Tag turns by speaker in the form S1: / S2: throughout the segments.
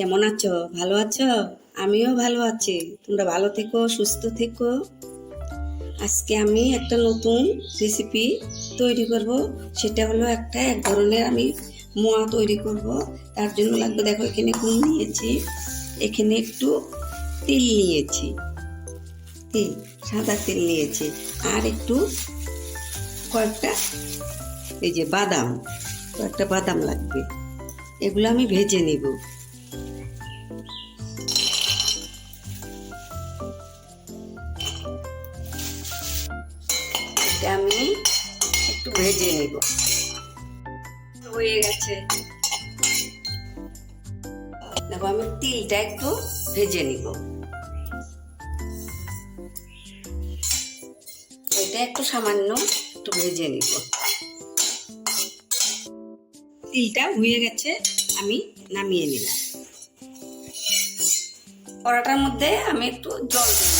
S1: কেমন আছো? ভালো আছো? আমিও ভালো আছি। তোমরা ভালো থেকো, সুস্থ থেকো। আজকে আমি একটা নতুন রেসিপি তৈরি করব। সেটা হলো একটা এক ধরনের আমি মোয়া তৈরি করব। তার জন্য লাগবে দেখো, এখানে গুড় নিয়েছি। এখানে একটু তিল নিয়েছি। তিল, সাদা তিল নিয়েছি। আর একটু কয়েকটা, এই যে বাদাম, কয়েকটা বাদাম লাগবে। এগুলো আমি ভেজে নেব। আমি একটু ভেজে নেব। হয়ে গেছে। দেখো আমি তিলটা একটু ভেজে নিব। এটা একটু সামান্য একটু ভেজে নিব। তিলটা হয়ে গেছে আমি নামিয়ে নিলাম। কড়াটার মধ্যে আমি একটু জল দিয়ে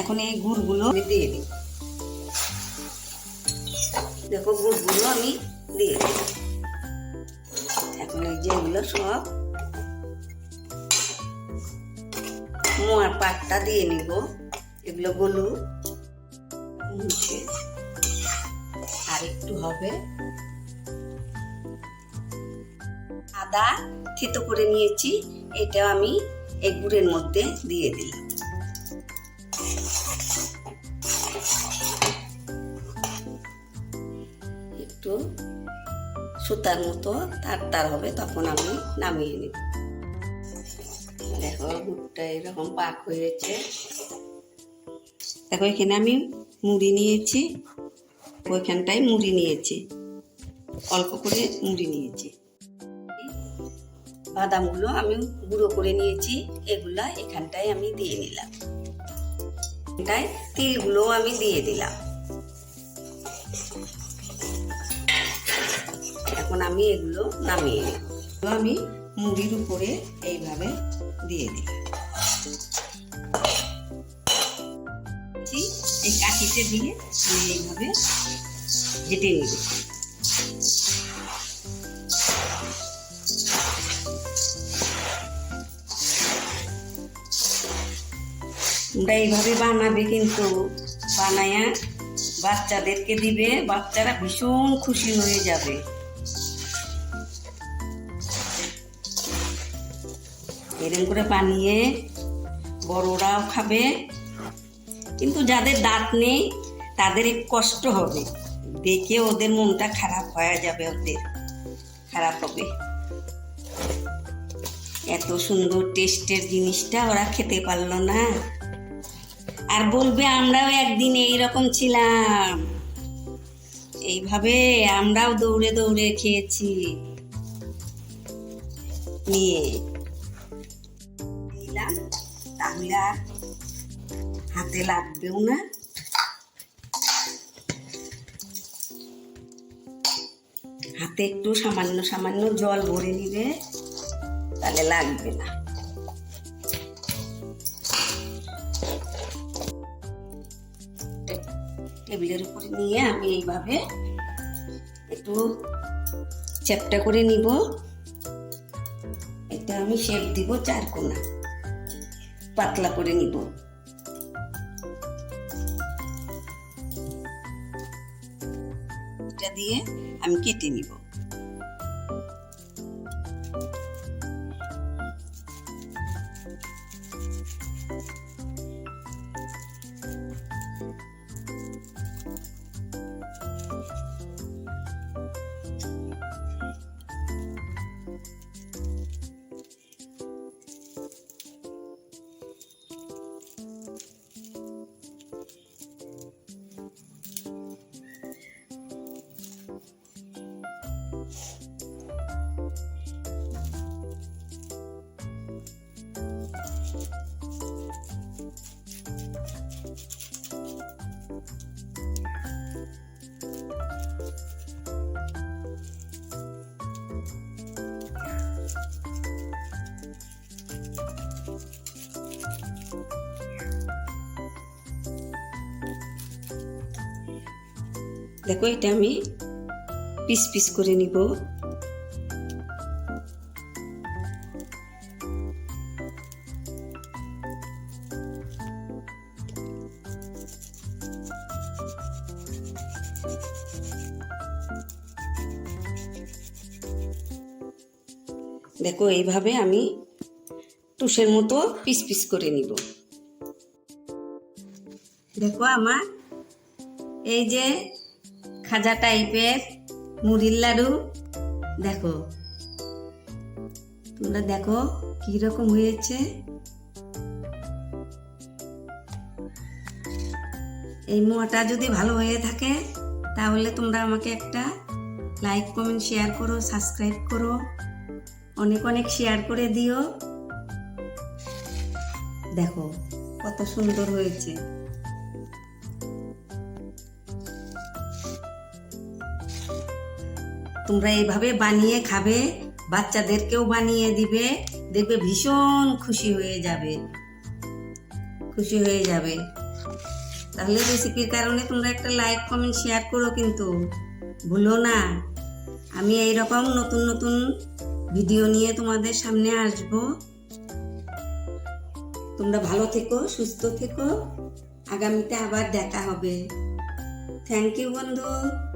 S1: এখন এই গুড়গুলো আমি দিয়ে দিই। দেখো গুড়গুলো আমি দিয়ে দিই। এখন এই যেগুলো সব মোয়ার পাটটা দিয়ে নিব। এগুলো গলু আর একটু হবে আদা থেতো করে নিয়েছি। এটা আমি এই গুড়ের মধ্যে দিয়ে দিলাম। একটু সুতার মতো তার তার হবে, তখন আমি নামিয়ে নিব। দেখো গুড়টা এরকম পাক হয়েছে দেখো, এখানে আমি মুড়ি নিয়েছি, ওইখানটায় মুড়ি নিয়েছি। অল্প করে মুড়ি নিয়েছি। বাদামগুলো আমি গুঁড়ো করে নিয়েছি, এগুলা এখানটায় আমি দিয়ে নিলাম। এটায় তিলগুলো আমি দিয়ে দিলাম। এখন আমি এগুলো নামিয়ে নেব। আমি মুড়ির উপরে এইভাবে দিয়ে দিলাম। এই কাঠিতে দিয়ে আমি এইভাবে হেঁটে নিব। তোমরা এইভাবে বানাবে কিন্তু বানায়া বাচ্চাদেরকে দিবে, বাচ্চারা ভীষণ খুশি হয়ে যাবে। এরকম করে বানিয়ে বড়রাও খাবে। কিন্তু যাদের দাঁত নেই, তাদের কষ্ট হবে। দেখে ওদের মনটা খারাপ হয়ে যাবে ওদের। খারাপ হবে। এত সুন্দর টেস্টের জিনিসটা ওরা খেতে পারল না। আর বলবে, আমরাও একদিন এইরকম ছিলাম। এইভাবে আমরাও দৌড়ে দৌড়ে খেয়েছি। নিয়ে নিলাম তাহলে আর হাতে লাগবেও না। হাতে একটু সামান্য সামান্য জল ভরে নিবে, তাহলে লাগবে না। টেবিলের উপরে নিয়ে আমি এইভাবে একটু চ্যাপটা করে নিব। এটা আমি শেপ দিব চার কোনা। পাতলা করে নিব। এটা দিয়ে আমি কেটে নিব। দেখো, এটা আমি পিস পিস করে নিব। দেখো, এইভাবে আমি টুসের মতো পিস পিস করে নিব। দেখো, আমার এই যে খাজা টাইপের মুড়ির লাড়ু। দেখো। তোমরা দেখো রকম হয়েছে। এই মোয়াটা যদি ভালো হয়ে থাকে, তাহলে তোমরা আমাকে একটা লাইক, কমেন্ট, শেয়ার করো, সাবস্ক্রাইব করো। অনেক অনেক শেয়ার করে দিও। দেখো, কত সুন্দর হয়েছে। তোমরা এইভাবে বানিয়ে খাবে, বাচ্চাদেরকেও বানিয়ে দিবে, দেখবে ভীষণ খুশি হয়ে যাবে। খুশি হয়ে যাবে। তাহলে রেসিপির কারণে তোমরা একটা লাইক কমেন্ট শেয়ার করো কিন্তু। ভুলো না। আমি এই রকম নতুন নতুন ভিডিও নিয়ে তোমাদের সামনে আসব। তোমরা ভালো থেকো, সুস্থ থেকো। আগামীতে আবার দেখা হবে। থ্যাংক ইউ বন্ধু।